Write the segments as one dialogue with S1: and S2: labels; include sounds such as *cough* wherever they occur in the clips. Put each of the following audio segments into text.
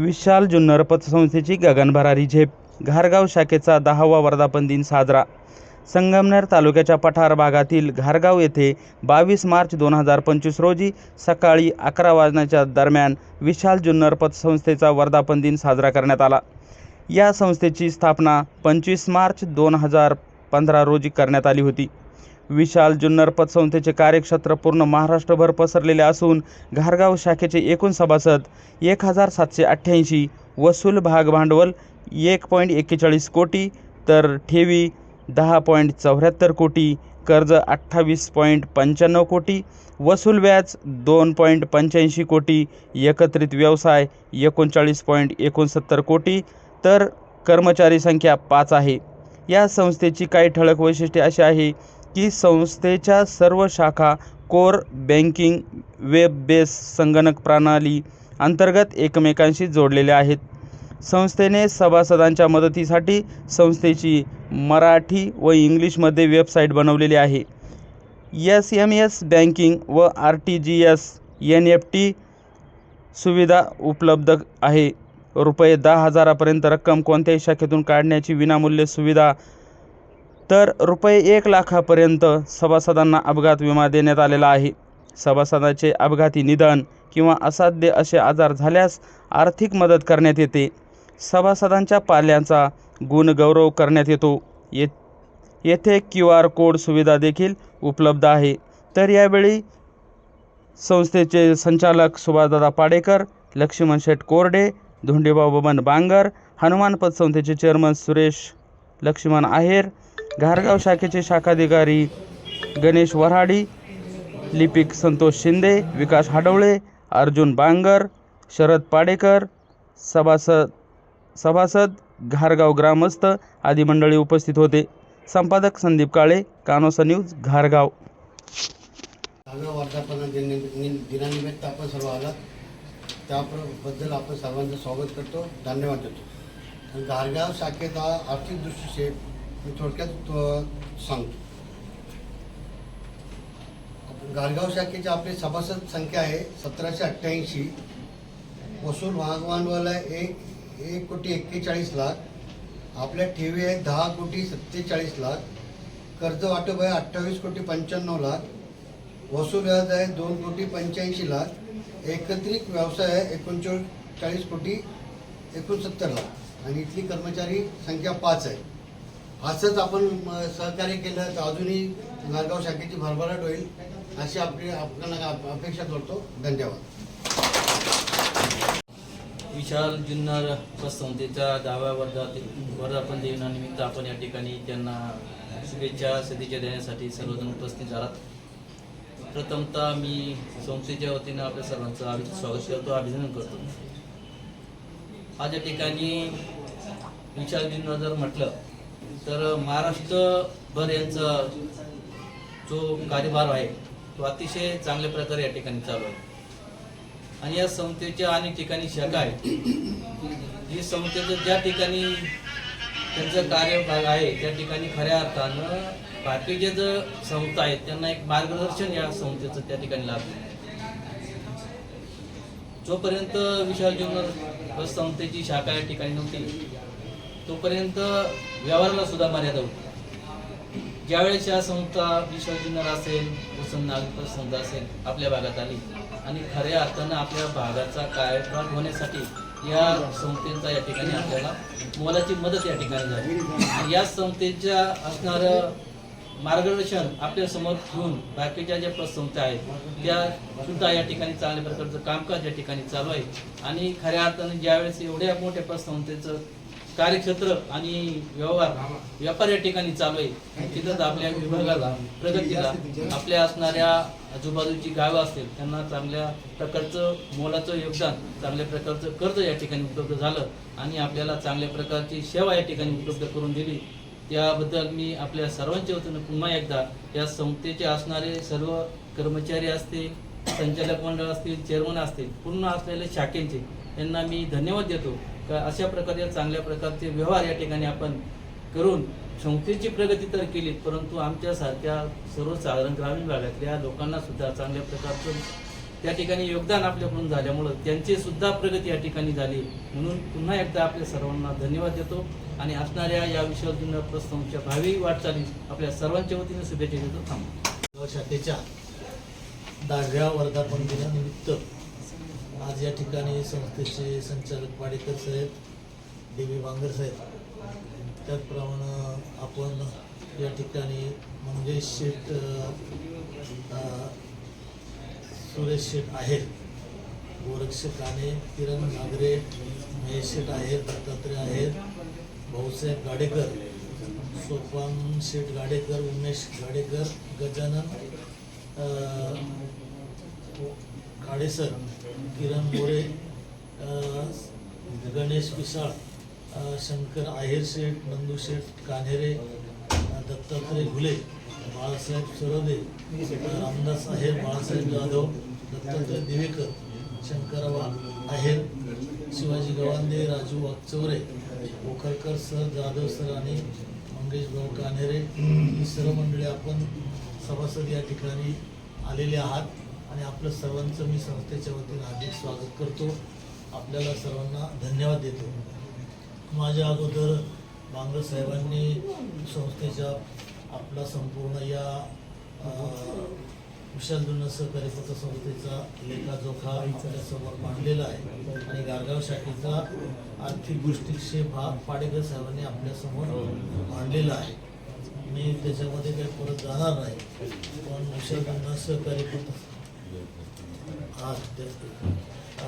S1: विशाल जुन्नर पतसंस्थेची गगनभरारी झेप. घारगाव शाखेचा दहावा वर्धापन दिन साजरा. संगमनेर तालुक्याच्या पठार भागातील घारगाव येथे बावीस मार्च दोन हजार पंचवीस रोजी सकाळी अकरा वाजण्याच्या दरम्यान विशाल जुन्नर पतसंस्थेचा वर्धापन दिन साजरा करण्यात आला. या संस्थेची स्थापना पंचवीस मार्च दोन हजार पंधरा रोजी करण्यात आली होती. विशाल जुन्नर पतसंस्थेचे कार्यक्षेत्र पूर्ण महाराष्ट्रभर पसरलेले असून घारगाव शाखेचे एकूण सभासद एक हजार सातशे अठ्ठ्याऐंशी वसूल भाग भांडवल एक पॉईंट एक्केचाळीस कोटी तर ठेवी दहा पॉईंट चौऱ्याहत्तर कोटी कर्ज अठ्ठावीस पॉईंट पंच्याण्णव कोटी वसूल व्याज दोन पॉईंट पंच्याऐंशी कोटी एकत्रित व्यवसाय एकोणचाळीस पॉईंट एकोणसत्तर कोटी तर कर्मचारी संख्या पाच आहे. या संस्थेची काही ठळक वैशिष्ट्ये अशी आहे की संस्थेच्या सर्व शाखा कोर बँकिंग वेब बेस संगणक प्रणाली अंतर्गत एकमेकांशी जोडलेल्या आहेत. संस्थेने सभासदांच्या मदतीसाठी संस्थेची मराठी व इंग्लिशमध्ये वेबसाईट बनवलेली आहे. एस एम एस बँकिंग व R T G S N F T सुविधा उपलब्ध आहे. रुपये दहा हजारापर्यंत रक्कम कोणत्याही शाखेतून काढण्याची विनामूल्य सुविधा तर रुपये एक लाखापर्यंत सभासदांना अपघात विमा देण्यात आलेला आहे. सभासदाचे अपघाती निधन किंवा असाध्य असे आजार झाल्यास आर्थिक मदत करण्यात येते. सभासदांच्या पाल्यांचा गुणगौरव करण्यात येतो. ये येथे क्यू आर कोड सुविधा देखील उपलब्ध आहे. तर यावेळी संस्थेचे संचालक सुभाषदादा पाडेकर लक्ष्मण शेठ कोरडे धोंडेभाऊ बबन बांगर हनुमान पतसंस्थेचे चेअरमन सुरेश लक्ष्मण आहेर घारगाव शाखेचे शाखाधिकारी गणेश वराडी लिपिक संतोष शिंदे विकास हाडवळे अर्जुन बांगर शरद पाडेकर सभासद सभासद घारगाव ग्रामस्थ आदी मंडळी उपस्थित होते. संपादक संदीप काळे कानोसा न्यूज घारगाव.
S2: दिनानिमित्त आपण सर्व आलात. त्याबद्दल आपण सर्वांचं स्वागत करतो. धन्यवाद देतो. घारगाव गारगाव शाखेचा आर्थिक दृष्टीचे मी थोडक्यात सांगतो. गारगाव शाखेची आपली सभासद संख्या आहे सतराशे अठ्ठ्याऐंशी. वसूल भाग आहे एक एक कोटी एक्केचाळीस लाख. आपल्या ठेवी आहे दहा कोटी सत्तेचाळीस लाख. कर्ज वाटप आहे अठ्ठावीस कोटी पंच्याण्णव लाख. वसूल व्याज आहे दोन कोटी पंच्याऐंशी लाख. एकत्रित व्यवसाय आहे एकोणचाळीस कोटी एकोणसत्तर लाख. आणि इथली कर्मचारी संख्या पाच आहे. असंच आपण सहकार्य केलं तर अजूनही नारगाव शाखेची भरभराट होईल अशी आपली आपल्याला अपेक्षा करतो. धन्यवाद.
S3: विशाल जुन्नर संस्थेच्या दहाव्या वर्धातील वर्धापन दिनानिमित्त आपण या ठिकाणी त्यांना शुभेच्छा सदिच्छा देण्यासाठी सर्वजण उपस्थित झालात प्रथमतः मी संस्थेच्या वतीनं आपल्या सर्वांचं अभि स्वागत करतो अभिनंदन करतो. आज या ठिकाणी विशाल जुन्नर जर म्हटलं तर महाराष्ट्रभर यांचा जो कार्यभार आहे तो अतिशय चांगल्या प्रकारे या ठिकाणी चालू आहे. आणि या संस्थेच्या अनेक ठिकाणी शाखा आहेत. ही संस्थेचं ज्या ठिकाणी त्यांचं कार्यभाग आहे त्या ठिकाणी खऱ्या अर्थानं बाकीचे जे संस्था आहेत त्यांना एक मार्गदर्शन या संस्थेचं त्या ठिकाणी लाभलं जोपर्यंत विशाल जीवन संस्थेची शाखा या ठिकाणी नव्हती तोपर्यंत व्यवहाराला सुद्धा मर्यादा होती. ज्यावेळेस या संस्था विश्वजिनर असेल वसंत नागपूर संस्था असेल आपल्या भागात आली आणि खऱ्या अर्थानं आपल्या भागाचा कार्यभाग होण्यासाठी या संस्थेचा या ठिकाणी आपल्याला मोलाची मदत या ठिकाणी झाली. आणि या संस्थेच्या असणारं मार्गदर्शन आपल्यासमोर ठेवून बाकीच्या ज्या संस्था आहेत त्या सुद्धा या ठिकाणी चांगल्या प्रकारचं कामकाज या ठिकाणी चालू आहे. आणि खऱ्या अर्थानं ज्यावेळेस एवढ्या मोठ्या पतसंस्थेचं कार्यक्षेत्र आणि व्यवहार व्यापार या ठिकाणी चालू आहे. तिथंच आपल्या विभागाला प्रगतीला आपल्या असणाऱ्या आजूबाजूची गावं असतील त्यांना चांगल्या प्रकारचं मोलाचं योगदान चांगल्या प्रकारचं कर्ज या ठिकाणी उपलब्ध झालं आणि आपल्याला चांगल्या प्रकारची सेवा या ठिकाणी उपलब्ध करून दिली. त्याबद्दल मी आपल्या सर्वांच्या वतीनं पुन्हा एकदा या संस्थेचे असणारे सर्व कर्मचारी असतील संचालक मंडळ असतील चेअरमन असतील पूर्ण असलेले शाखेंचे त्यांना मी धन्यवाद देतो. तर अशा प्रकारे चांगल्या प्रकारचे व्यवहार या ठिकाणी आपण करून संस्थेची प्रगती तर केली परंतु आमच्यासारख्या सर्वसाधारण ग्रामीण भागातल्या लोकांना सुद्धा चांगल्या प्रकारचं त्या ठिकाणी योगदान आपल्याकडून झाल्यामुळं त्यांची सुद्धा प्रगती या ठिकाणी झाली. म्हणून पुन्हा एकदा आपल्या सर्वांना धन्यवाद देतो आणि असणाऱ्या या विशाल जुन्नर भावी वाटचाली आपल्या सर्वांच्या वतीने शुभेच्छा देतो. थांबतो
S4: शाखेच्या दहाव्या वर्धापन दिनानिमित्त आज या ठिकाणी संस्थेचे संचालक पाडेकर साहेब डी बी बांगर साहेब. त्याचप्रमाणे आपण या ठिकाणी मंगेश शेठ सुरेश शेठ आहेत. गोरक्ष काणे किरण नागरे महेश शेठ आहेत दत्तात्रय आहेत भाऊसाहेब गाडेकर सोपान शेठ गाडेकर उमेश गाडेकर गजानन अ, किरण मोरे गणेश विशाळ शंकर आहेर शेठ नंदू शेठ कान्हेरे दत्तात्रय घुले बाळासाहेब सरोदे रामदास आहेर बाळासाहेब जाधव दत्तात्रय दिवेकर शंकरवा आहेर शिवाजी गवांदे राजू वागचौरे ओखरकर सर जाधव सर आणि मंगेश भाऊ कान्हेरे ही सर्व मंडळी आपण सभासद या ठिकाणी आलेले आहात. आणि आपलं सर्वांचं मी संस्थेच्या वतीनं हार्दिक स्वागत करतो. आपल्याला सर्वांना धन्यवाद देतो. माझ्या अगोदर बांगर साहेबांनी संस्थेच्या आपला संपूर्ण या विशाल जुन्नर सहकारी पतसंस्थेचा लेखाजोखा आपल्यासमोर मांडलेला आहे. आणि गारगाव शाखेचा आर्थिक गोष्टीक्षेप हा पाडेकर साहेबांनी आपल्यासमोर मांडलेला आहे. मी त्याच्यामध्ये काही परत जाणार नाही. पण विशाल जुन्नर सहकारी पत हा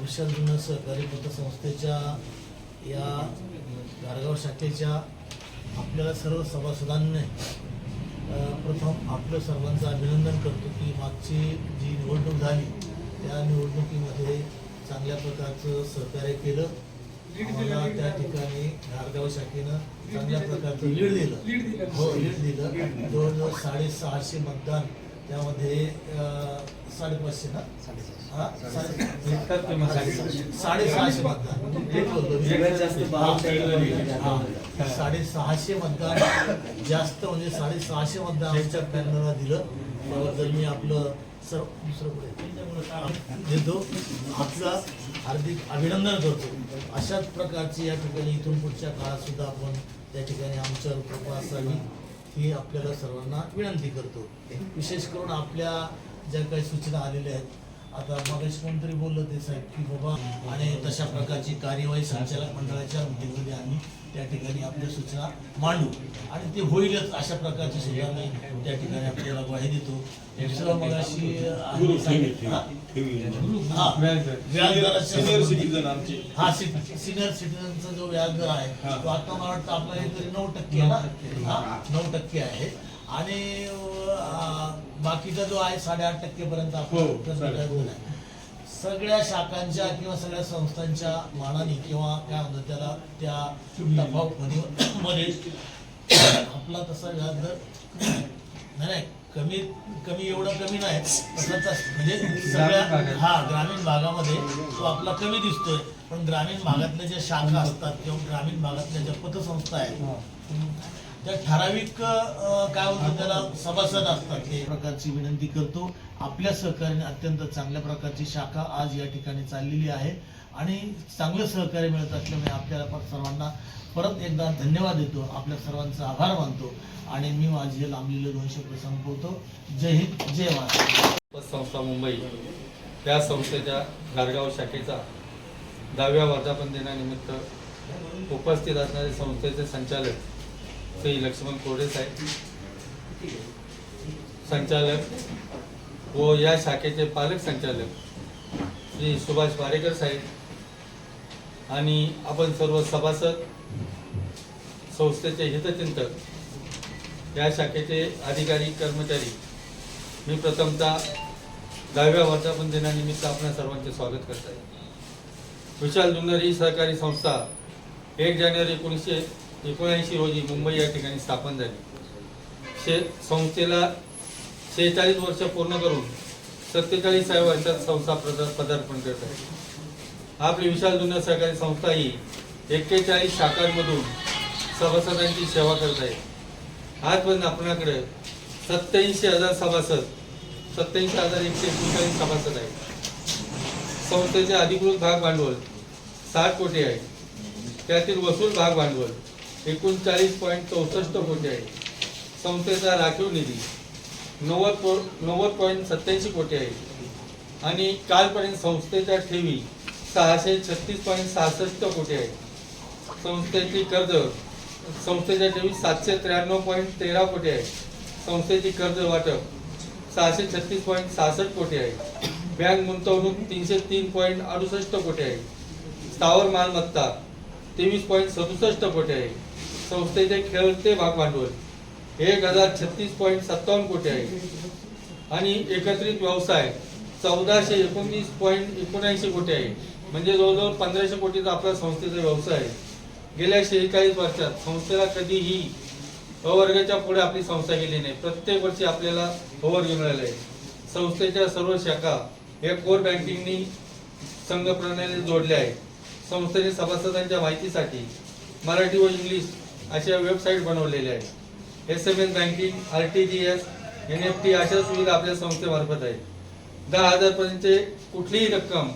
S4: विशाल जुन्नर सहकारी पतसंस्थेच्या या गारगाव शाखेच्या आपल्याला सर्व सभासदांनी प्रथम आपलं सर्वांचं अभिनंदन करतो की मागची जी निवडणूक झाली त्या निवडणुकीमध्ये चांगल्या प्रकारचं सहकार्य केलं. आम्हाला त्या ठिकाणी घारगाव शाखेनं चांगल्या प्रकारचं लीड दिलं. हो लीड दिलं. जवळजवळ साडेसहाशे मतदान त्यामध्ये साडेपाचशे ना? हा? साडे- साडेसहाशे मतदान. साडेसहाशे मतदान जास्त म्हणजे साडेसहाशे मतदान आमच्या पॅनलला दिलं. त्याबद्दल मी आपलं दुसरं पुढे देतो. आपलं हार्दिक अभिनंदन करतो. अशाच प्रकारची या ठिकाणी इथून पुढच्या काळात सुद्धा आपण त्या ठिकाणी आमच्यावर कृपा असावी. ही आपल्याला सर्वांना विनंती करतो विशेष करून आपल्या ज्या काही सूचना आलेल्या आहेत आता मगाशी कोणतरी बोललं ते साहेब की बाबा आणि तशा प्रकारची कार्यवाही संचालक मंडळाच्या मीटिंगमध्ये आम्ही त्या ठिकाणी आपल्या सूचना मांडू आणि ते होईलच अशा प्रकारची सुद्धा मी त्या ठिकाणी आपल्याला ग्वाही देतो दुसरं मगाशी आम्ही सांगितलं हा? हा, व्याजदराच्या संबंधी- हा सिनियर सिटीजनचा जो व्याजदर आहे तो आता मला वाटतं आपला हे तरी नऊ टक्के आहे ना? हा नऊ टक्के आहे. आणि बाकीचा जो आहे साडेआठ टक्के पर्यंत आपण सगळ्या शाखांच्या किंवा सगळ्या संस्थांच्या मानाने किंवा काय म्हणतात त्याला त्या तफावत मध्ये *coughs* आपला तसा व्याजदर नाही. कमी कमी एवढं कमी नाही. म्हणजे सगळ्या हा ग्रामीण भागामध्ये तो आपला कमी दिसतोय. पण ग्रामीण भागातल्या ज्या शाखा असतात किंवा ग्रामीण भागातल्या ज्या पतसंस्था आहेत त्या ठराविक काय म्हणतो त्याला? सभासद असतात. ते प्रकारची विनंती करतो. आपल्या सहकार्याने अत्यंत चांगल्या प्रकारची शाखा आज या ठिकाणी चाललेली आहे. आणि चांगलं सहकार्य मिळत असल्यामुळे आपल्याला पण सर्वांना परत एकदा धन्यवाद देतो. आपल्या सर्वांचा आभार मानतो. आणि मी माझे हे लांबलेले दोन शब्द संपवतो. जय हिंद जय महाराष्ट्र.
S5: संस्था मुंबई त्या संस्थेच्या गारगाव शाखेचा दहाव्या वर्धापन दिनानिमित्त उपस्थित असणारे संस्थेचे संचालक श्री लक्ष्मण कोडे साहेब संचालक व या शाखेचे पालक संचालक श्री सुभाष पारेकर साहेब आणि आपण सर्व सभासद संस्थेचे हितचिंतक या शाखेचे अधिकारी कर्मचारी मी प्रथमतः दहाव्या वर्धापन दिनानिमित्त आपल्या सर्वांचे स्वागत करत. आहे विशाल जुन्नर ही सहकारी संस्था एक जानेवारी एकोणीसशे एकोणऐंशी रोजी मुंबई या ठिकाणी स्थापन झाली. शे संस्थेला शेहेचाळीस वर्ष पूर्ण करून सत्तेचाळीसाव्या वर्षात संस्था पदा पदार्पण करत आहे. आपली विशाल जुन्नर सहकारी संस्था ही एक्केचाळीस शाखांमधून सभासदांची सेवा करत आहे. आजपर्यंत आपणाकडे सत्याऐंशी हजार सभासद सत्याऐंशी हजार एकशे एकोणचाळीस सभासद आहेत. संस्थेचे अधिकृत भाग भांडवल साठ कोटी आहे. त्यातील वसूल भाग भांडवल एकोणचाळीस पॉईंट चौसष्ट कोटी आहे. संस्थेचा राखीव निधी नव्वद पो नव्वद पॉईंट सत्याऐंशी कोटी आहे. आणि कालपर्यंत संस्थेच्या ठेवी सहाशे छत्तीस पॉईंट सहासष्ट कोटी आहे. संस्थेची कर्ज संस्थेच्या ठेवी सातशे त्र्याण्णव पॉईंट तेरा कोटी आहे. संस्थेची कर्ज वाटप सहाशे छत्तीस पॉईंट सहासष्ट कोटी आहे. बँक गुंतवणूक तीनशे तीन पॉईंट अडुसष्ट कोटी आहे. स्थावर मालमत्ता तेवीस पॉईंट सदुसष्ट कोटी आहे. संस्थेचे खेळते भाग भांडवल एक हजार छत्तीस पॉईंट सत्तावन्न कोटी आहे. आणि एकत्रित व्यवसाय चौदाशे एकोणतीस पॉईंट एकोणऐंशी कोटी आहे. म्हणजे जवळजवळ पंधराशे कोटीचा आपल्या संस्थेचा व्यवसाय आहे. गेल्या शेहेचाळीस वर्षात संस्थेला कधीही अवर्गाच्या पुढे आपली संस्था गेली नाही. प्रत्येक वर्षी आपल्याला अवर्ग मिळाला आहे. संस्थेच्या सर्व शाखा या कोर बँकिंगनी संघ प्रणाली जोडल्या आहेत. संस्थेने सभासदांच्या माहितीसाठी मराठी व इंग्लिश अशा वेबसाईट बनवलेल्या आहेत. S M S banking R T G S N F T अशा सुविधा आपल्या संस्थेमार्फत आहेत. दहा हजारपर्यंतचे कुठलीही रक्कम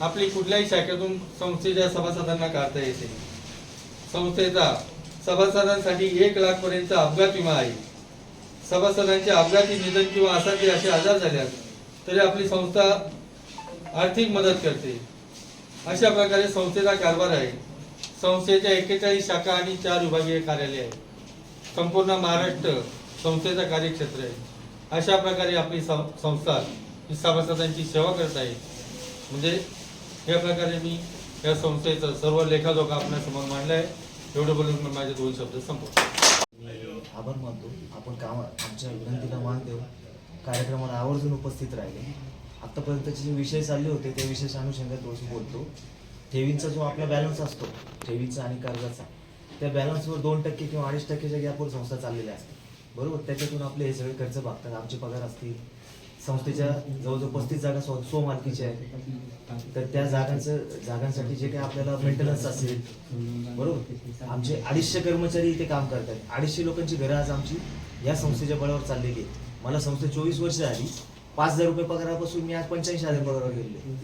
S5: आपली कुठल्याही शाखेतून संस्थेच्या सभासदांना काढता येते. संस्थेचा सभासदांसाठी एक लाख पर्यंत अपघात विमा आहे. सभासदांचे अपघाती निधन किंवा असाध्य असे आजार झाल्यास तरी आपली संस्था आर्थिक मदत करते. अशा प्रकारे संस्थेचा कारभार आहे. संस्थेच्या एकेचाळीस शाखा आणि चार विभागीय कार्यालय आहे संपूर्ण महाराष्ट्र संस्थेचा कार्यक्षेत्र आहे. अशा प्रकारे आपली सं- संस्था ही सभासदांची सेवा करत आहे. म्हणजे या प्रकारे मी या संस्थेचं सर्व लेखाजोखा आपल्यासमोर मांडलं आहे एवढं बोलून मी माझे दोन शब्द संपवतो.
S6: आभार मानतो. आपण काम आमच्या विनंतीला मान देऊ कार्यक्रमाला आवर्जून उपस्थित राहिले. आत्तापर्यंतचे जे विषय चालले होते त्या विषयाच्या अनुषंगात थोडंसं बोलतो. ठेवींचा जो आपला बॅलन्स असतो ठेवीचा आणि कर्जाचा त्या बॅलन्सवर दोन टक्के किंवा अडीच टक्केच्या गॅपवर संस्था चाललेल्या असतात. बरोबर? त्याच्यातून आपले हे सगळे खर्च भागतात आमचे पगार असतील संस्थेच्या जवळजवळ पस्तीस जागा स्व स्वमालकीच्या आहेत. तर त्या जागांचं जागांसाठी जे काही आपल्याला मेंटेनन्स असेल बरोबर? आमचे अडीचशे कर्मचारी इथे काम करतात. अडीचशे लोकांची घरं आज आमची या संस्थेच्या बळावर चाललेली आहे मला संस्थे चोवीस वर्ष आली पाच हजार रुपये पगारापासून मी आज पंच्याऐंशी हजार पगारावर गेले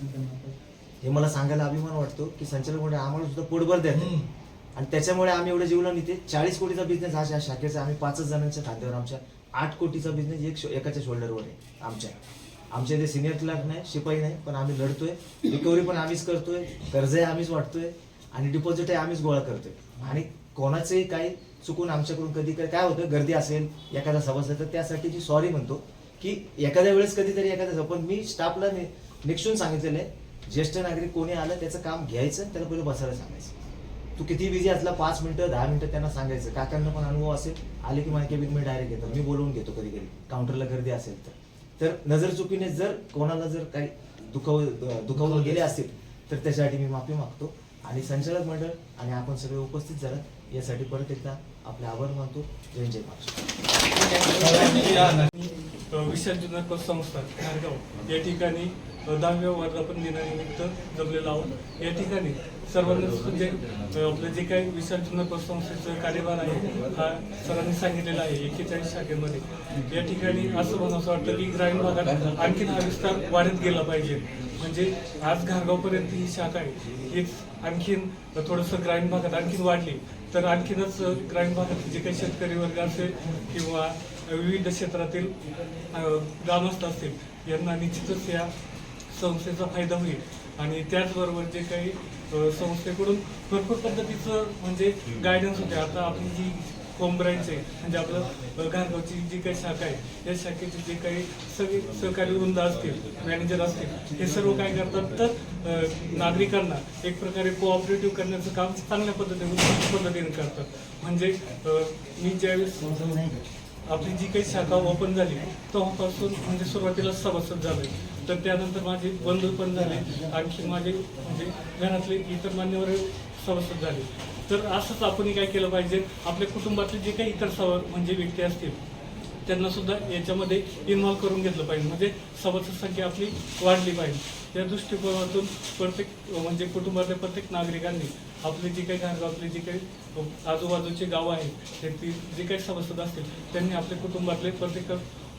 S6: हे मला सांगायला अभिमान वाटतो की संचालक मंडळ आम्हाला सुद्धा पोटभर देतात आणि त्याच्यामुळे आम्ही एवढं जीवनात इथे चाळीस कोटीचा बिझनेस हा शाखेचा आम्ही पाचच जणांच्या खांद्यावर आमच्या आठ कोटीचा बिझनेस एक शो- एकाच्या शोल्डरवर आहे आमच्या. आमच्या इथे सिनियर क्लार्क नाही शिपाई नाही पण आम्ही लढतोय. रिकव्हरी पण आम्हीच करतोय कर्जही आम्हीच वाटतोय आणि डिपॉझिटही आम्हीच गोळा करतोय. आणि कोणाचंही काही चुकून आमच्याकडून कधी काय काय होतं गर्दी असेल एखादा सभासद तर त्यासाठी जी सॉरी म्हणतो की एखाद्या वेळेस कधीतरी एखाद्या पण मी स्टाफला निक्षून सांगितलेलं आहे ज्येष्ठ नागरिक कोणी आलं त्याचं काम घ्यायचं त्याला पहिलं बसायला सांगायचं. तू किती बिझी असला पाच मिनिटं दहा मिनिटं त्यांना सांगायचं. काकांना पण अनुभव असेल. आले की माझ्या केबिन मी डायरेक्ट घेतो मी बोलवून घेतो कधी कधी काउंटरला गर्दी असेल तर. तर नजर चुकीने जर कोणाला जर काही दुखाव दुखावून गेले असतील तर त्याच्यासाठी मी माफी मागतो. आणि संचालक मंडळ आणि आपण सगळे उपस्थित झाला यासाठी परत एकदा आपले आभार मानतो. जय जय महाराष्ट्र.
S7: विशाल जुन्नर संस्था या ठिकाणी दहाव्या वर्धापन दिनानिमित्त जमलेलो आहोत. या ठिकाणी सर्वांनाच म्हणजे आपलं जे काही विसर्जन जुन्नर संस्थेचं कार्यभार आहे हा सरांनी सांगितलेला आहे एक्केचाळीस शाखेमध्ये. या ठिकाणी असं म्हणून असं वाटतं की ग्रामीण भागात आणखीन हा विस्तार वाढत गेला पाहिजे. म्हणजे आज घारगावपर्यंत ही शाखा आहे हीच आणखीन थोडंसं ग्रामीण भागात आणखीन वाढली. तर आणखीनच ग्रामीण भागातील जे काही शेतकरी वर्ग असेल किंवा विविध क्षेत्रातील ग्रामस्थ असतील यांना निश्चितच या संस्थेचा फायदा होईल. आणि त्याचबरोबर जे काही संस्थेकडून भरपूर पद्धतीचं म्हणजे गायडन्स होते. आता आपली जी होम ब्रँच आहे म्हणजे आपलं अ, घारगावची जी काही शाखा आहे या शाखेचे जे काही सगळे सहकारी वृंद असतील मॅनेजर असतील हे सर्व काय करतात? तर नागरिकांना एक प्रकारे कोऑपरेटिव्ह करण्याचं काम चांगल्या पद्धतीने पद्धतीने करतात. म्हणजे मी ज्यावेळेस आपली जी काही शाखा ओपन झाली तेव्हापासून म्हणजे सुरुवातीला सभासद झाले तर त्यानंतर माझे बंधू पण झाले आणखी माझे म्हणजे घरातले इतर मान्यवर सभासद झाले. तर असंच आपण काय केलं पाहिजे आपल्या कुटुंबातले जे काही इतर सभा म्हणजे व्यक्ती असतील त्यांना सुद्धा याच्यामध्ये इन्व्हॉल्व करून घेतलं पाहिजे. म्हणजे सभासद संख्या आपली वाढली पाहिजे. या दृष्टिकोनातून प्रत्येक म्हणजे कुटुंबातल्या प्रत्येक नागरिकांनी आपले जे काही घाणगावातले जे काही आजूबाजूचे गावं आहेत ते जे काही सभासद असतील त्यांनी आपल्या कुटुंबातले प्रत्येक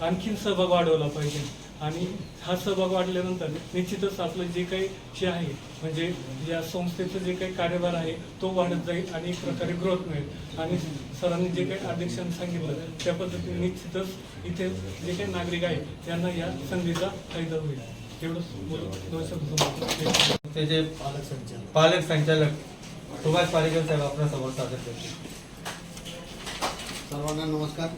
S7: आणखीन सहभाग वाढवला पाहिजे. आणि हा सहभाग वाढल्यानंतर निश्चितच आपलं जे काही जे आहे म्हणजे या संस्थेचं जे काही कार्यभार आहे तो वाढत जाईल आणि एक प्रकारे ग्रोथ मिळेल. आणि सरांनी जे काही अध्यक्षांनी सांगितलं त्या पद्धतीने निश्चितच इथे जे काही नागरिक आहेत त्यांना या संधीचा फायदा होईल. एवढंच दोन शब्द.
S5: त्याचे
S4: पालक संचालक.
S5: पालक संचालक. सुभाष पारेकर साहेब आपल्यासमोर सादर करतील
S2: सर्वांना नमस्कार.